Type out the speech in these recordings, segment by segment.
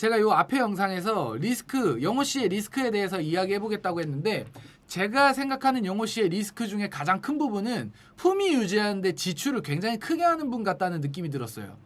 제가 요 앞에 영상에서 리스크, 영호 씨의 리스크에 대해서 이야기해 보겠다고 했는데 제가 생각하는 영호 씨의 리스크 중에 가장 큰 부분은 품위 유지하는데 지출을 굉장히 크게 하는 분 같다는 느낌이 들었어요.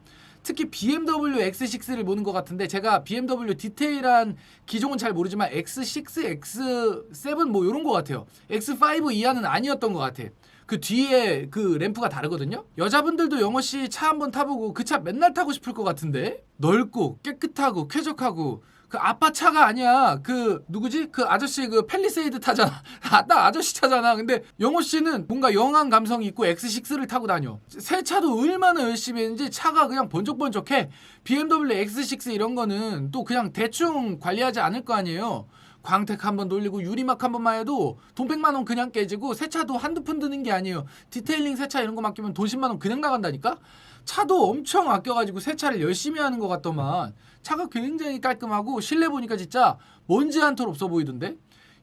특히 BMW X6를 보는 것 같은데 제가 BMW 디테일한 기종은 잘 모르지만 X6, X7 뭐 이런 것 같아요. X5 이하는 아니었던 것 같아. 그 뒤에 그 램프가 다르거든요. 여자분들도 영호 씨 차 한번 타보고 그 차 맨날 타고 싶을 것 같은데 넓고 깨끗하고 쾌적하고 그 아빠 차가 아니야. 그 누구지? 그 아저씨 그 펠리세이드 타잖아. 아, 딱 아저씨 차잖아. 근데 영호 씨는 뭔가 영한 감성이 있고 X6를 타고 다녀. 새 차도 얼마나 열심히 했는지 차가 그냥 번쩍번쩍해. BMW X6 이런 거는 또 그냥 대충 관리하지 않을 거 아니에요. 광택 한 번 돌리고 유리막 한 번만 해도 돈 100만 원 그냥 깨지고 새 차도 한두 푼 드는 게 아니에요. 디테일링 새차 이런 거 맡기면 돈 10만 원 그냥 나간다니까? 차도 엄청 아껴가지고 새 차를 열심히 하는 것 같더만 차가 굉장히 깔끔하고 실내 보니까 진짜 먼지 한톨 없어 보이던데?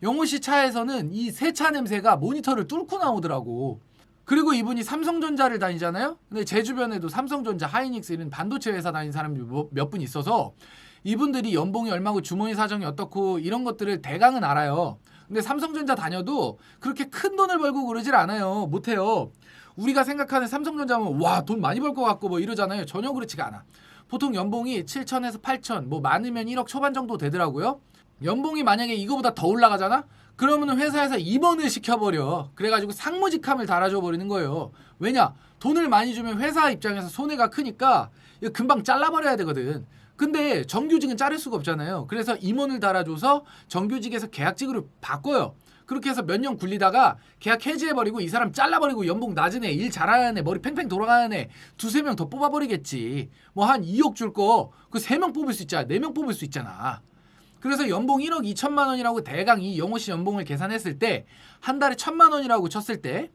영호 씨 차에서는 이새차 냄새가 모니터를 뚫고 나오더라고. 그리고 이분이 삼성전자를 다니잖아요. 근데 제 주변에도 삼성전자, 하이닉스 이런 반도체 회사 다니는 사람이 뭐, 몇분 있어서 이분들이 연봉이 얼마고 주머니 사정이 어떻고 이런 것들을 대강은 알아요. 근데 삼성전자 다녀도 그렇게 큰 돈을 벌고 그러질 않아요. 못해요. 우리가 생각하는 삼성전자면 와 돈 많이 벌 것 같고 뭐 이러잖아요. 전혀 그렇지가 않아. 보통 연봉이 7천에서 8천, 뭐 많으면 1억 초반 정도 되더라고요. 연봉이 만약에 이거보다 더 올라가잖아? 그러면 회사에서 임원을 시켜버려. 그래가지고 상무직함을 달아줘 버리는 거예요. 왜냐? 돈을 많이 주면 회사 입장에서 손해가 크니까 금방 잘라버려야 되거든. 근데 정규직은 자를 수가 없잖아요. 그래서 임원을 달아줘서 정규직에서 계약직으로 바꿔요. 그렇게 해서 몇 년 굴리다가 계약 해지해버리고 이 사람 잘라버리고 연봉 낮은 애, 일 잘하는 애, 머리 팽팽 돌아가는 애 두세 명 더 뽑아버리겠지. 뭐 한 2억 줄 거 그 세 명 뽑을 수 있잖아. 네 명 뽑을 수 있잖아. 그래서 연봉 1억 2천만 원이라고 대강 이 영호 씨 연봉을 계산했을 때 한 달에 천만 원이라고 쳤을 때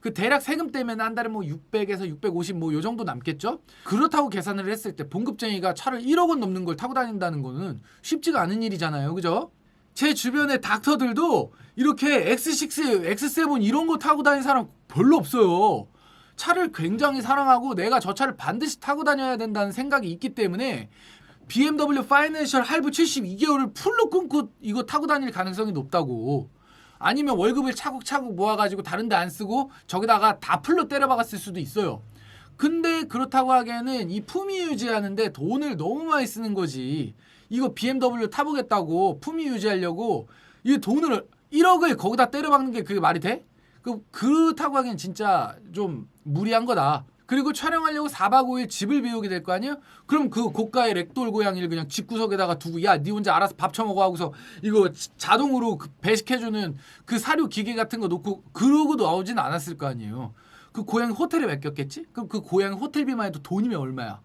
그 대략 세금 때문에 한 달에 뭐 600에서 650 뭐 요 정도 남겠죠? 그렇다고 계산을 했을 때 봉급쟁이가 차를 1억 원 넘는 걸 타고 다닌다는 거는 쉽지가 않은 일이잖아요. 그죠? 제 주변의 닥터들도 이렇게 X6, X7 이런 거 타고 다니는 사람 별로 없어요. 차를 굉장히 사랑하고 내가 저 차를 반드시 타고 다녀야 된다는 생각이 있기 때문에 BMW 파이낸셜 할부 72개월을 풀로 끊고 이거 타고 다닐 가능성이 높다고. 아니면 월급을 차곡차곡 모아가지고 다른 데 안 쓰고 저기다가 다 풀로 때려박았을 수도 있어요. 근데 그렇다고 하기에는 이 품위 유지하는데 돈을 너무 많이 쓰는 거지. 이거 BMW 타보겠다고 품위 유지하려고 이 돈을 1억을 거기다 때려박는 게 그게 말이 돼? 그 그렇다고 하기엔 진짜 좀 무리한 거다. 그리고 촬영하려고 4박 5일 집을 비우게 될 거 아니에요? 그럼 그 고가의 렉돌 고양이를 그냥 집구석에다가 두고 야, 네 혼자 알아서 밥 처먹어 하고서 이거 지- 자동으로 그 배식해주는 그 사료 기계 같은 거 놓고 그러고 나오진 않았을 거 아니에요. 그 고양이 호텔에 맡겼겠지? 그럼 그 고양이 호텔비만 해도 돈이면 얼마야?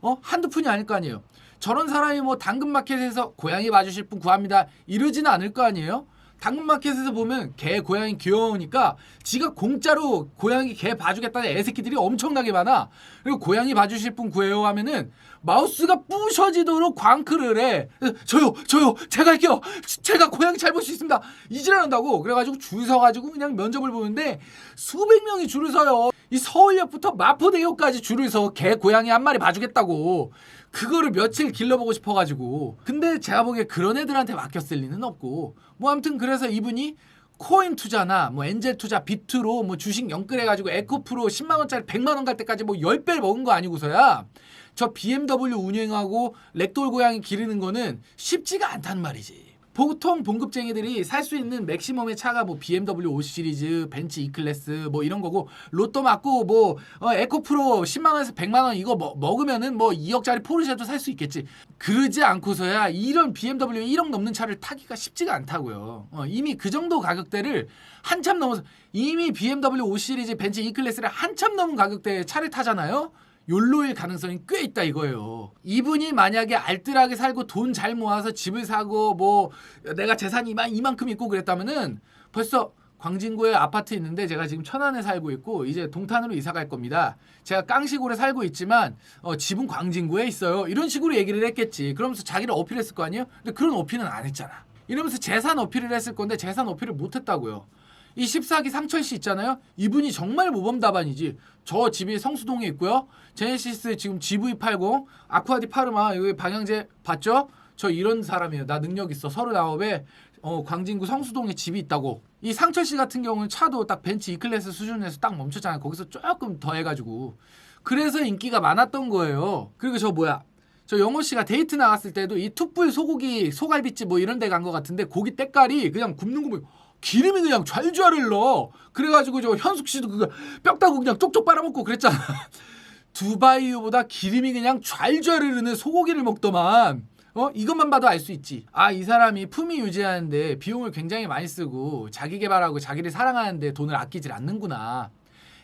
어? 한두 푼이 아닐 거 아니에요. 저런 사람이 뭐 당근마켓에서 고양이 봐주실 분 구합니다. 이러지는 않을 거 아니에요? 당근마켓에서 보면 개 고양이 귀여우니까 지가 공짜로 고양이 개 봐주겠다는 애새끼들이 엄청나게 많아. 그리고 고양이 봐주실 분 구해요 하면은 마우스가 부셔지도록 광크를 해. 저요, 저요, 제가 할게요. 지- 제가 고양이 잘 볼 수 있습니다. 이질한다고. 그래가지고 줄 서가지고 그냥 면접을 보는데 수백 명이 줄을 서요. 이 서울역부터 마포대교까지 줄을 서 개 고양이 한 마리 봐주겠다고. 그거를 며칠 길러보고 싶어가지고. 근데 제가 보기에 그런 애들한테 맡겼을 리는 없고. 뭐 아무튼 그래서 이분이 코인 투자나 뭐 엔젤 투자 비트로 뭐 주식 연끌해가지고 에코프로 10만 원짜리 100만 원 갈 때까지 뭐 10배를 먹은 거 아니고서야 저 BMW 운행하고 렉돌 고양이 기르는 거는 쉽지가 않단 말이지. 보통 봉급쟁이들이 살 수 있는 맥시멈의 차가 뭐 BMW 5 시리즈, 벤츠 E 클래스 뭐 이런 거고 로또 맞고 뭐 어, 에코프로 10만 원에서 100만 원 이거 먹- 먹으면은 뭐 2억짜리 포르쉐도 살 수 있겠지. 그러지 않고서야 이런 BMW 1억 넘는 차를 타기가 쉽지가 않다고요. 어, 이미 그 정도 가격대를 한참 넘어서 이미 BMW 5 시리즈, 벤츠 E 클래스를 한참 넘은 가격대의 차를 타잖아요. 욜로일 가능성이 꽤 있다 이거예요. 이분이 만약에 알뜰하게 살고 돈 잘 모아서 집을 사고 뭐 내가 재산이 이만 이만큼 있고 그랬다면은 벌써 광진구에 아파트 있는데 제가 지금 천안에 살고 있고 이제 동탄으로 이사 갈 겁니다. 제가 깡시골에 살고 있지만 어, 집은 광진구에 있어요. 이런 식으로 얘기를 했겠지. 그러면서 자기를 어필했을 거 아니에요? 근데 그런 어필은 안 했잖아. 이러면서 재산 어필을 했을 건데 재산 어필을 못 했다고요. 이 14기 상철 씨 있잖아요. 이분이 정말 모범 답안이지. 저 집이 성수동에 있고요. 제네시스 지금 GV80, 아쿠아디 파르마 여기 방향제 봤죠? 저 이런 사람이에요. 나 능력 있어. 서른아홉에 어, 광진구 성수동에 집이 있다고. 이 상철 씨 같은 경우는 차도 딱 벤츠 E 클래스 수준에서 딱 멈췄잖아요. 거기서 조금 더 해가지고. 그래서 인기가 많았던 거예요. 그리고 저 뭐야? 저 영호 씨가 데이트 나갔을 때도 이 툭불 소고기 소갈비집 뭐 이런 데 간 것 같은데 고기 때깔이 그냥 굽는 거 보면 기름이 그냥 좔좔 흘러. 그래가지고 저 현숙 씨도 그거 뼈 따고 그냥 쪽쪽 빨아먹고 그랬잖아. 두바이유보다 기름이 그냥 좔좔 흐르는 소고기를 먹더만. 어 이것만 봐도 알 수 있지. 아 이 사람이 품위 유지하는데 비용을 굉장히 많이 쓰고 자기 개발하고 자기를 사랑하는데 돈을 아끼질 않는구나.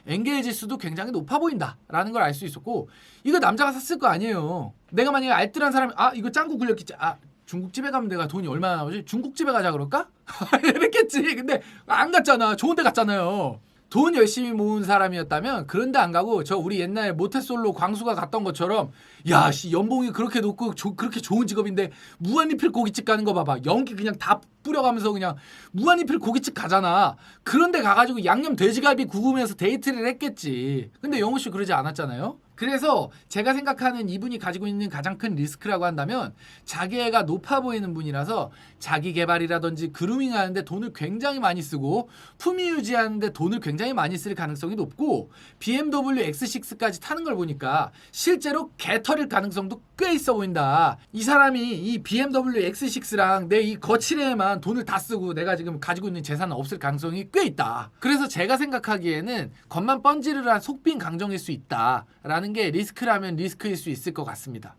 엔겔 지수도 굉장히 높아 보인다라는 걸 알 수 있었고 이거 남자가 샀을 거 아니에요. 내가 만약에 알뜰한 사람이 아 이거 짱구 굴렸겠지. 아 중국집에 가면 내가 돈이 얼마나 나오지? 중국집에 가자 그럴까? 이랬겠지. 근데 안 갔잖아. 좋은 데 갔잖아요. 돈 열심히 모은 사람이었다면 그런 데 안 가고 저 우리 옛날 모태솔로 광수가 갔던 것처럼 야 씨 연봉이 그렇게 높고 조- 그렇게 좋은 직업인데 무한리필 고깃집 가는 거 봐봐 연기 그냥 다 뿌려가면서 그냥 무한리필 고깃집 가잖아. 그런데 가가지고 양념 돼지갈비 구우면서 데이트를 했겠지. 근데 영호 씨 그러지 않았잖아요? 그래서 제가 생각하는 이분이 가지고 있는 가장 큰 리스크라고 한다면 자기애가 높아 보이는 분이라서 자기 개발이라든지 그루밍 하는데 돈을 굉장히 많이 쓰고 품위 유지하는데 돈을 굉장히 많이 쓸 가능성이 높고 BMW X6까지 타는 걸 보니까 실제로 개털일 가능성도 꽤 있어 보인다. 이 사람이 이 BMW X6랑 내 이 거칠에만 돈을 다 쓰고 내가 지금 가지고 있는 재산은 없을 가능성이 꽤 있다. 그래서 제가 생각하기에는 겉만 번지르르한 속빈 강정일 수 있다라는 게 리스크라면 리스크일 수 있을 것 같습니다.